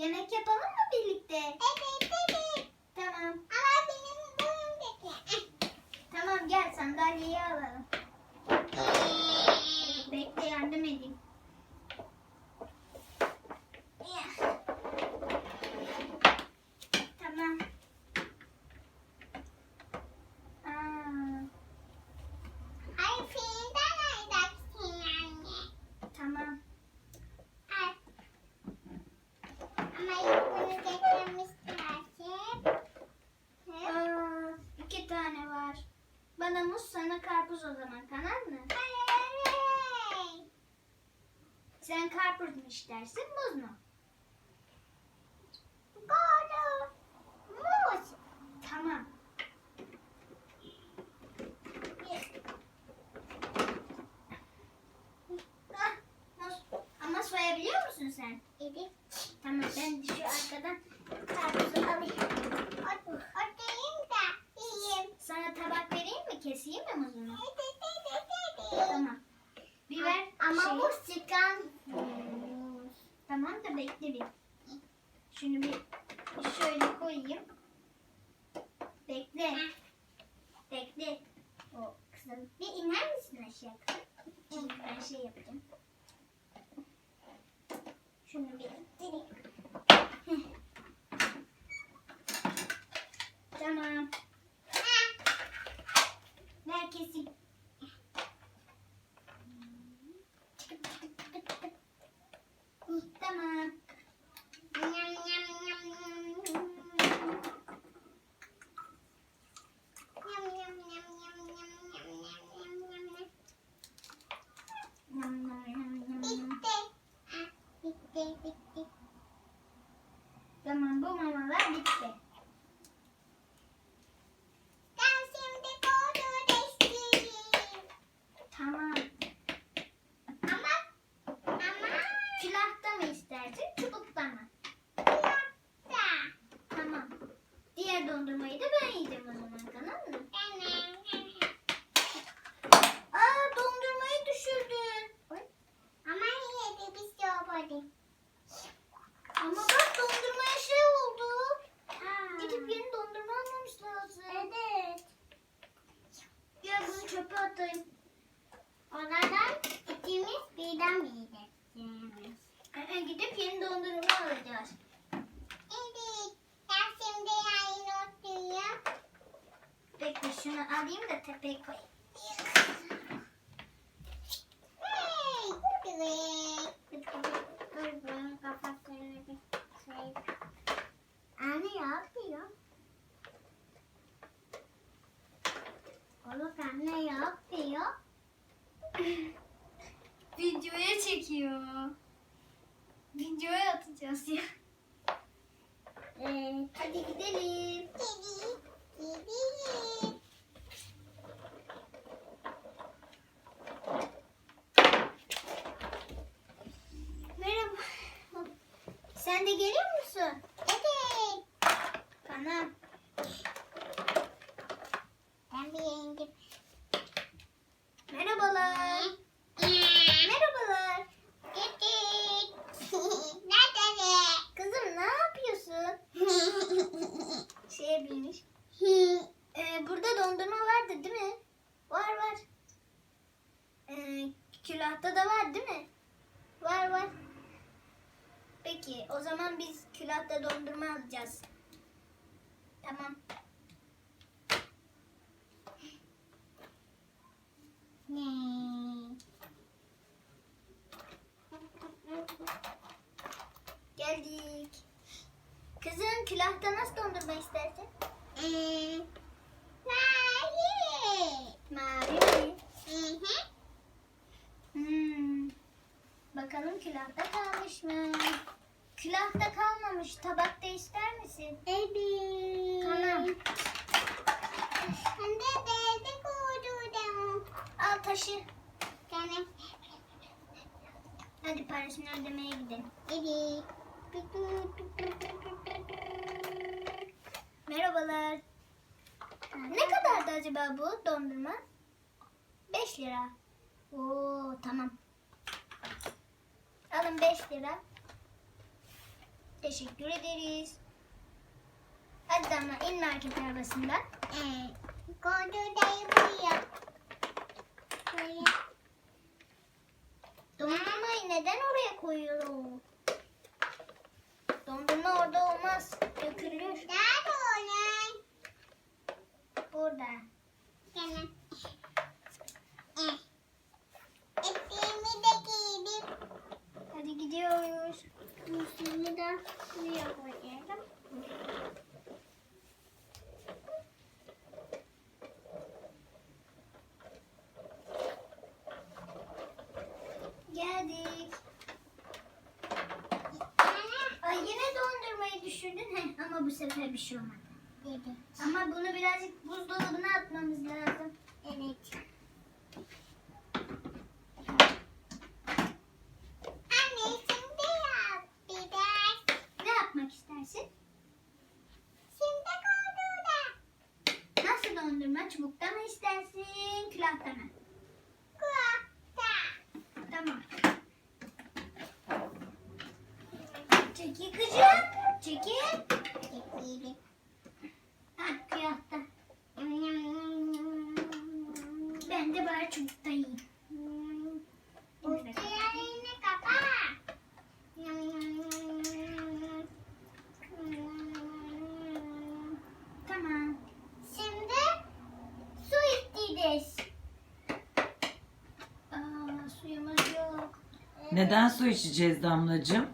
Yemek yapalım mı birlikte? Evet evet. Tamam. Ama benim boyum dedi. Tamam gel sandalyeyi alalım. Bekle yardım edeyim. Ya. Tamam. Aa, Ay filmden aydaksın anne. tamam. Ay. Ama bunu getirmişlerse. Aa, iki tane var. Bana muz sana karpuz o zaman tamam mı? Hey. Sen karpuz mu istersin muz mu? Doğru. Muz. Tamam. Ah, muz. Ama soyabiliyor musun sen? Evet. Tamam ben şu arkadan karpuzu alayım. O, o değil de yiyeyim. Sana tabak vereyim mi? Keseyim mi muzunu? Tamam. Bir ver Ama şeyi. bu sıkan. Tamam da bekle bir. Şunu bir Tamam bu mamalar bitti. Ben şimdi kodu değiştireyim. Tamam. Ama, ama Külahta mı istersin çubukta mı? kulakta. Tamam. Diğer dondurmayı da ben yiyeceğim o zaman tamam mı? Aa dondurmayı düşürdün. Ama yine de bir şey olmadı. Ama bak dondurmaya şey oldu. Aa. Gidip yeni dondurma almamız lazım. Evet. Gel bunu atayım. Onlardan ikimiz birden yiyeceğiz. Ee, gidip yeni dondurma alacağız. Evet. Ben şimdi yayın oturuyorum. Bekle şunu alayım da tepeye koyayım. Hey. Evet. Dur bunun kafasını bir şey. Anne yapıyor? Oğlum anne ne yapıyor? Videoya çekiyor. Videoya atacağız ya. Ee, Hadi gidelim. Kedi, kedi. Merhaba. Sen de geliyor musun? Evet. Tamam. Ben bir yendim. Merhabalar. Merhabalar. Kedi. Nerede? Kızım ne yapıyorsun? Şeye binmiş. Ee, burada dondurma vardı değil mi? Var var. Ee, külahta da var değil mi? Var var. Peki o zaman biz külahta dondurma alacağız. Tamam. ne? Geldik. Kızım külahta nasıl dondurma istersin? Ee, Mavi. Mavi mi? Hı hı. Bakalım külahta kalmış mı? Külahta kalmamış. Tabakta ister misin? Evet. Tamam. Hem de beyazı koydum. Al taşı. Tamam. Hadi parasını ödemeye gidelim. Evet. Merhabalar. Ne kadardı acaba bu dondurma? 5 lira. Oo tamam. Alın 5 lira. Teşekkür ederiz. Hadi Damla in market arabasından. Buraya. Buraya. Dondurmayı neden oraya koyuyorum? Dondurma orada olmaz. Dökülür. Nerede düşürdün. Heh, ama bu sefer bir şey olmadı. Dedi. Ama bunu birazcık buzdolabına atmamız lazım. Evet. Anne şimdi yap biraz. Ne yapmak istersin? Şimdi koduda. Nasıl dondurma? Çubukta mı istersin? Külahta mı? Kulakta. Tamam. Çekil. Çekil. Ha külahta. Ben de bari çubukta. Tamam. Şimdi su isteyeceğiz. Aa, suyumuz yok. Neden su içeceğiz Damlacığım?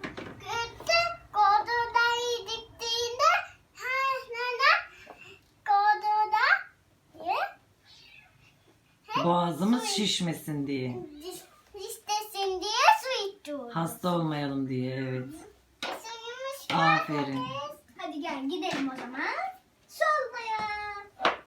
Boğazımız şişmesin diye. listesin diye su içiyoruz. Hasta olmayalım diye evet. Suyumuz var. Aferin. Hadi gel gidelim o zaman.